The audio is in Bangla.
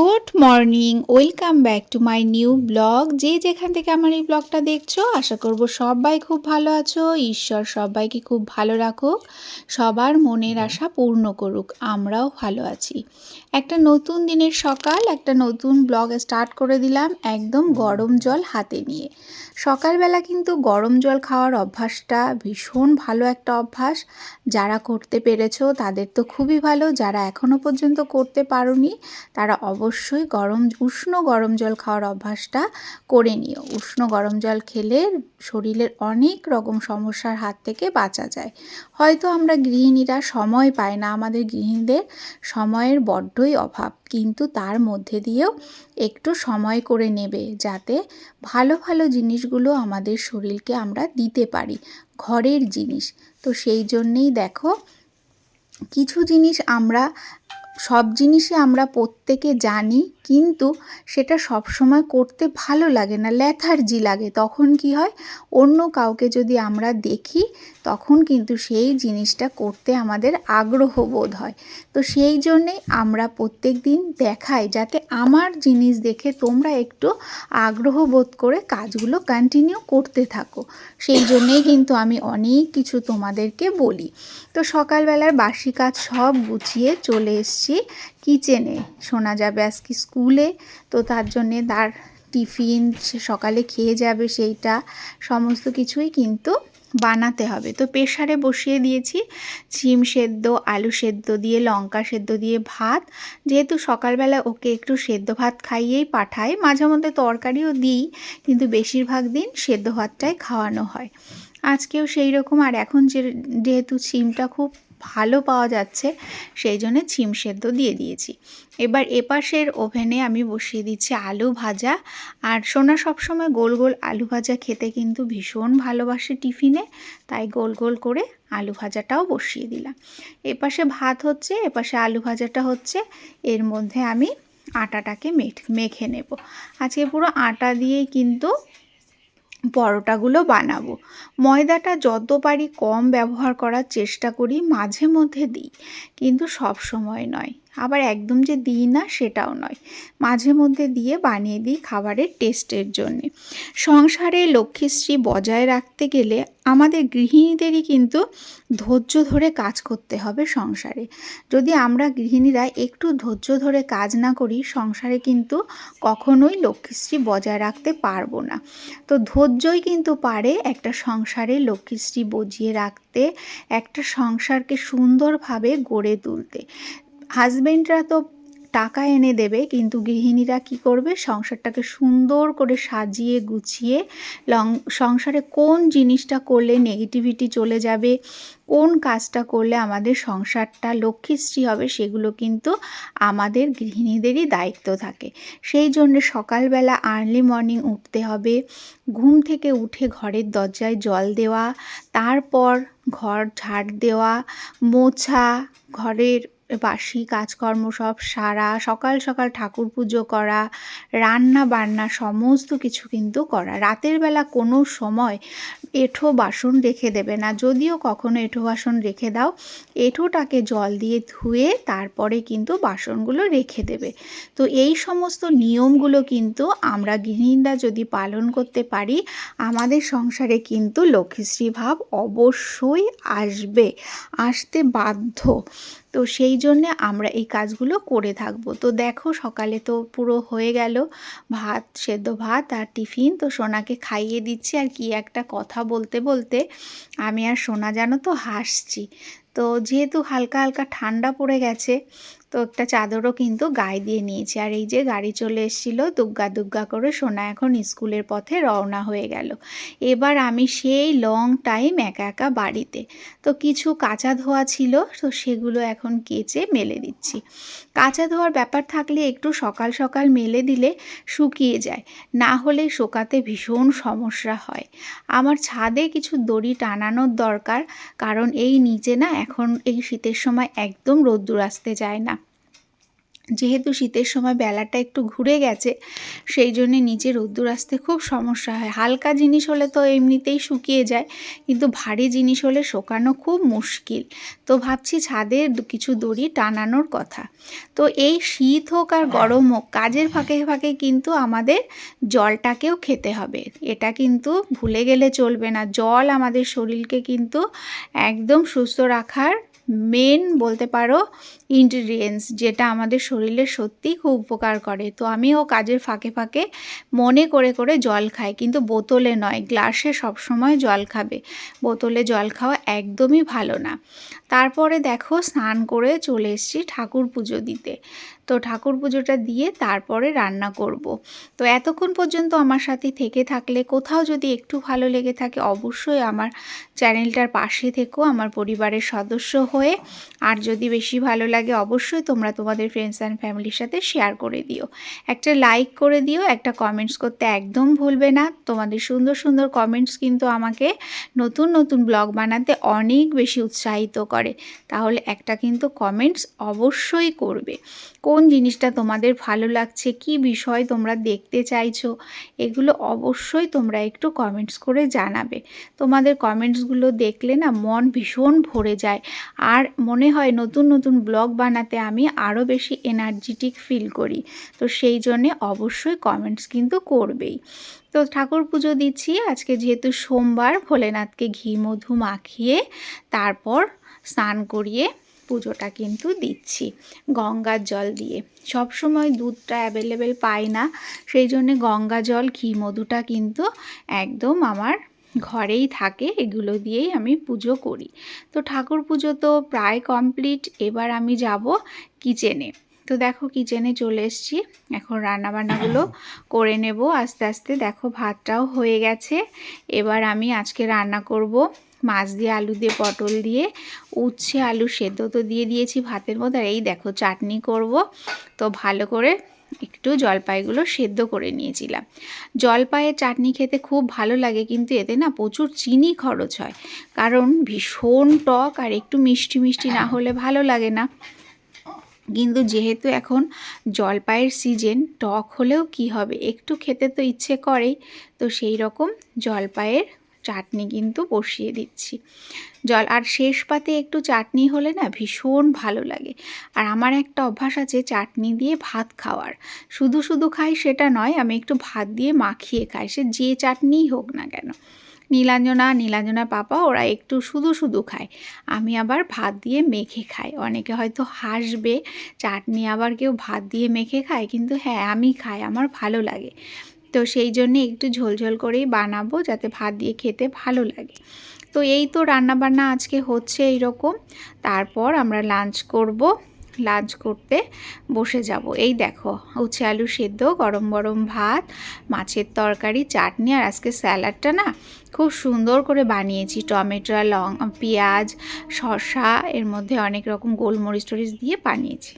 Good morning, welcome back to my new blog. যে যেখান থেকে আমার এই ব্লগটা দেখছ, আশা করব সবাই খুব ভালো আছো, ঈশ্বর সবাইকে খুব ভালো রাখুক, সবার মনের আশা পূর্ণ করুক, আমরাও ভালো আছি। একটা নতুন দিনের সকাল, একটা নতুন ব্লগ স্টার্ট করে দিলাম একদম গরম জল হাতে নিয়ে। সকালবেলা কিন্তু গরম জল খাওয়ার অভ্যাসটা ভীষণ ভালো একটা অভ্যাস। যারা করতে পেরেছ, তাদের তো খুবই ভালো, যারা এখনও পর্যন্ত করতে পারোনি, তারা অবশ্যই গরম, উষ্ণ গরম জল খাওয়ার অভ্যাসটা করে নিও। উষ্ণ গরম জল খেলে শরীরের অনেক রকম সমস্যার হাত থেকে বাঁচা যায়। হয়তো আমরা গৃহিণীরা সময় পাই না, আমাদের গৃহিণীদের সময়ের বড্ডই অভাব, কিন্তু তার মধ্যে দিয়েও একটু সময় করে নেবে যাতে ভালো ভালো জিনিসগুলো আমাদের শরীরকে আমরা দিতে পারি, ঘরের জিনিস। তো সেই জন্যেই দেখো, কিছু জিনিস আমরা সব জিনিসই আমরা প্রত্যেকে জানি, কিন্তু সেটা সব সময় করতে ভালো লাগে না ল্যাথার্জি লাগে। তখন কি হয়? অন্য কাউকে যদি আমরা দেখি, তখন কিন্তু সেই জিনিসটা করতে আমাদের আগ্রহ বোধ হয়। তো সেই জন্যেই আমরা প্রত্যেক দিন দেখাই, যাতে আমার জিনিস দেখে তোমরা একটু আগ্রহ বোধ করে কাজগুলো কন্টিনিউ করতে থাকো। সেই জন্যেই কিন্তু আমি অনেক কিছু তোমাদেরকে বলি। তো সকালবেলার বাসি কাজ সব গুছিয়ে চলে এসছি। কিচেনে। শোনা যাবে আজকে স্কুলে, তো তার জন্যে তার টিফিন সে সকালে খেয়ে যাবে সেইটা, সমস্ত কিছুই কিন্তু বানাতে হবে। তো প্রেশারে বসিয়ে দিয়েছি শিম সেদ্ধ, আলু সেদ্ধ দিয়ে, লঙ্কা সেদ্ধ দিয়ে ভাত। যেহেতু সকালবেলা ওকে একটু সেদ্ধ ভাত খাইয়েই পাঠাই মাঝে মধ্যে তরকারিও দিই, কিন্তু বেশিরভাগ দিন সেদ্ধ ভাতটাই খাওয়ানো হয়। আজকেও সেই রকম, আর এখন যে যেহেতু সিমটা খুব ভালো পাওয়া যাচ্ছে, সেই জন্য ছিম সেদ্ধ দিয়ে দিয়েছি। এবার এপাশের ওভেনে আমি বসিয়ে দিচ্ছি আলু ভাজা। আর সোনা সবসময় গোল গোল আলু ভাজা খেতে কিন্তু ভীষণ ভালোবাসে টিফিনে, তাই গোল গোল করে আলু ভাজাটাও বসিয়ে দিলাম। এপাশে ভাত হচ্ছে, এপাশে আলু ভাজাটা হচ্ছে, এর মধ্যে আমি আটাটাকে মেখে নেব। আজকে পুরো আটা দিয়েই কিন্তু পরোটাগুলো বানাবো। ময়দাটা যত পারি কম ব্যবহার করার চেষ্টা করি, মাঝে মধ্যে দিই, কিন্তু সব সময় নয়। আবার একদম যে দিই না, সেটাও নয়। মাঝে মধ্যে দিয়ে বানিয়ে দিই খাবারের টেস্টের জন্যে। সংসারে লক্ষ্মীশ্রী বজায় রাখতে গেলে আমাদের গৃহিণীদেরই কিন্তু ধৈর্য ধরে কাজ করতে হবে সংসারে। যদি আমরা গৃহিণীরা একটু ধৈর্য ধরে কাজ না করি, সংসারে কিন্তু কখনোই লক্ষ্মীশ্রী বজায় রাখতে পারব না। তো ধৈর্যই কিন্তু পারে একটা সংসারে লক্ষ্মীশ্রী বজিয়ে রাখতে, একটা সংসারকে সুন্দরভাবে গড়ে তুলতে। হাজবেন্ডরা তো টাকা এনে দেবে, কিন্তু গৃহিণীরা কি করবে? সংসারটাকে সুন্দর করে সাজিয়ে গুছিয়ে লং, সংসারে কোন জিনিসটা করলে নেগেটিভিটি চলে যাবে, কোন কাজটা করলে আমাদের সংসারটা লক্ষ্মীশ্রী হবে, সেগুলো কিন্তু আমাদের গৃহিণীদেরই দায়িত্ব থাকে। সেই জন্য সকালবেলা আর্লি মর্নিং উঠতে হবে, ঘুম থেকে উঠে ঘরের দরজায় জল দেওয়া, তারপর ঘর ঝাড় দেওয়া, মোছা, ঘরের বাসি কাজকর্ম সব সারা, সকাল সকাল ঠাকুর পুজো করা, রান্না বান্না সমস্ত কিছু কিন্তু করা। রাতের বেলা কোনো সময় এঁঠো বাসন রেখে দেবে না। যদিও কখনো এঁঠো বাসন রেখে দাও, এঁঠোটাকে জল দিয়ে ধুয়ে তারপরে কিন্তু বাসনগুলো রেখে দেবে। তো এই সমস্ত নিয়মগুলো কিন্তু আমরা গৃহিণীরা যদি পালন করতে পারি, আমাদের সংসারে কিন্তু লক্ষ্মীশ্রী ভাব অবশ্যই আসবে। আসতে বাধ্য। তো সেই জন্যে আমরা এই কাজগুলো করে থাকব। তো দেখো সকালে তো পুরো হয়ে গেল। ভাত, সেদ্ধ ভাত আর টিফিন। তো সোনাকে খাইয়ে দিচ্ছি আর কি একটা কথা বলতে বলতে। আমি আর সোনা জানো তো হাসছি। তো যেহেতু হালকা হালকা ঠান্ডা পড়ে গেছে তো একটা চাদরও কিন্তু গায়ে দিয়ে নিয়েছি। আর এই যে গাড়ি চলে এসেছিল, দুগ্গা দুগ্গা করে সোনা এখন স্কুলের পথে রওনা হয়ে গেল। এবার আমি সেই লং টাইম একা একা বাড়িতে। তো কিছু কাঁচা ধোয়া ছিল, তো সেগুলো এখন কেচে মেলে দিচ্ছি। কাঁচা ধোয়ার ব্যাপার থাকলে একটু সকাল সকাল মেলে দিলে শুকিয়ে যায়, না হলে শোকাতে ভীষণ সমস্যা হয়। আমার ছাদে কিছু দড়ি টানানোর দরকার, কারণ এই নিচে না এখন এই শীতের সময় একদম রোদ্দুর আসতে যায় না। যেহেতু শীতের সময় বেলাটা একটু ঘুরে গেছে, সেই জন্যে নিচে রোদ্দুর আসতে খুব সমস্যা হয়। হালকা জিনিস হলে তো এমনিতেই শুকিয়ে যায়, কিন্তু ভারী জিনিস হলে শোকানো খুব মুশকিল। তো ভাবছি ছাদে কিছু দড়ি টানানোর কথা। তো এই শীত হোক আর গরম হোক, কাজের ফাঁকে ফাঁকে কিন্তু আমাদের জলটাকেও খেতে হবে। এটা কিন্তু ভুলে গেলে চলবে না। জল আমাদের শরীরকে কিন্তু একদম সুস্থ রাখার মেন বলতে পারো ইনগ্রিডিয়েন্টস যেটা আমাদের শরীরে সত্যিই খুব উপকার করে। তো আমিও কাজের ফাঁকে ফাঁকে মনে করে করে জল খাই, কিন্তু বোতলে নয়, গ্লাসে সবসময় জল খাবে। বোতলে জল খাওয়া একদমই ভালো না। তারপরে দেখো স্নান করে চলে এসেছি ঠাকুর পুজো দিতে। তো ঠাকুর পুজোটা দিয়ে তারপরে রান্না করব। তো এতক্ষণ পর্যন্ত আমার সাথে থেকে থাকলে, কোথাও যদি একটু ভালো লেগে থাকে অবশ্যই আমার চ্যানেলটার পাশে থেকেও আমার পরিবারের সদস্য হয়ে। আর যদি বেশি ভালো লাগে অবশ্যই তোমরা তোমাদের ফ্রেন্ডস অ্যান্ড ফ্যামিলির সাথে শেয়ার করে দিও। একটা লাইক করে দিও, একটা কমেন্টস করতে একদম ভুলবে না। তোমাদের সুন্দর সুন্দর কমেন্টস কিন্তু আমাকে নতুন নতুন ব্লগ বানাতে অনেক বেশি উৎসাহিত করে। তাহলে একটা কিন্তু কমেন্টস অবশ্যই করবে। কোন জিনিসটা তোমাদের ভালো লাগছে, কি বিষয় তোমরা দেখতে চাইছো, এগুলো অবশ্যই তোমরা একটু কমেন্টস করে জানাবে। তোমাদের কমেন্টসগুলো দেখলে না মন ভীষণ ভরে যায়। আর মনে হয় নতুন নতুন ব্লগ বানাতে আমি আরও বেশি এনার্জেটিক ফিল করি। তো সেই জন্যে অবশ্যই কমেন্টস কিন্তু করবেই। তো ঠাকুর পুজো দিচ্ছি। আজকে যেহেতু সোমবার, ভোলেনাথকে ঘি, মধু মাখিয়ে তারপর স্নান করিয়ে পুজোটা কিন্তু দিচ্ছি, গঙ্গার জল দিয়ে। সব সময় দুধটা অ্যাভেলেবেল পাই না, সেই জন্যে গঙ্গা জল, ঘি, মধুটা কিন্তু একদম আমার ঘরেই থাকে, এগুলো দিয়েই আমি পুজো করি। তো ঠাকুর পুজো তো প্রায় কমপ্লিট এবার আমি যাব কিচেনে তো দেখো কিচেনে চলে এসছি, এখন রান্নাবান্নাগুলো করে নেব, আস্তে আস্তে দেখো ভাতটাও হয়ে গেছে। এবার আমি আজকে রান্না করব মাছ দিয়ে আলু দিয়ে পটল দিয়ে, উচ্ছে আলু সেদ্ধ তো দিয়ে দিয়েছি ভাতের মধ্যে, আর এই দেখো চাটনি করব। তো ভালো করে একটু জলপাইগুলো সেদ্ধ করে নিয়েছিলাম। জলপাইয়ের চাটনি খেতে খুব ভালো লাগে, কিন্তু এতে না প্রচুর চিনি খরচ হয়। কারণ ভীষণ টক আর একটু মিষ্টি মিষ্টি না হলে ভালো লাগে না। কিন্তু যেহেতু এখন জলপাইয়ের সিজন, টক হলেও কি হবে? একটু খেতে তো ইচ্ছে করেই। তো সেই রকম জলপাইয়ের চাটনি কিন্তু বসিয়ে দিচ্ছি। জল, আর শেষ পাতে একটু চাটনি হলে না ভীষণ ভালো লাগে। আর আমার একটা অভ্যাস আছে চাটনি দিয়ে ভাত খাওয়ার। শুধু শুধু খাই সেটা নয়, আমি একটু ভাত দিয়ে মাখিয়ে খাই। সে যে চাটনিই হোক না কেন। নীলাঞ্জনা নীলাঞ্জনা পাপা, ওরা একটু শুধু শুধু খায়। আমি আবার ভাত দিয়ে মেখে খাই। অনেকে হয়তো হাসবে, চাটনি আবার কেউ ভাত দিয়ে মেখে খায়, কিন্তু হ্যাঁ আমি খাই, আমার ভালো লাগে। তো সেই জন্যে একটু ঝোলঝোল করেই বানাবো যাতে ভাত দিয়ে খেতে ভালো লাগে। তো এই তো রান্নাবান্না আজকে হচ্ছে এই রকম তারপর আমরা লাঞ্চ করব, লাঞ্চ করতে বসে যাব। এই দেখো, উচ্ছে আলু সেদ্ধ, গরম গরম ভাত, মাছের তরকারি, চাটনি আর আজকে স্যালাডটা না খুব সুন্দর করে বানিয়েছি। টমেটো লং, পেঁয়াজ, শসা, এর মধ্যে অনেক রকম গোলমরিচ টরিচ দিয়ে বানিয়েছি।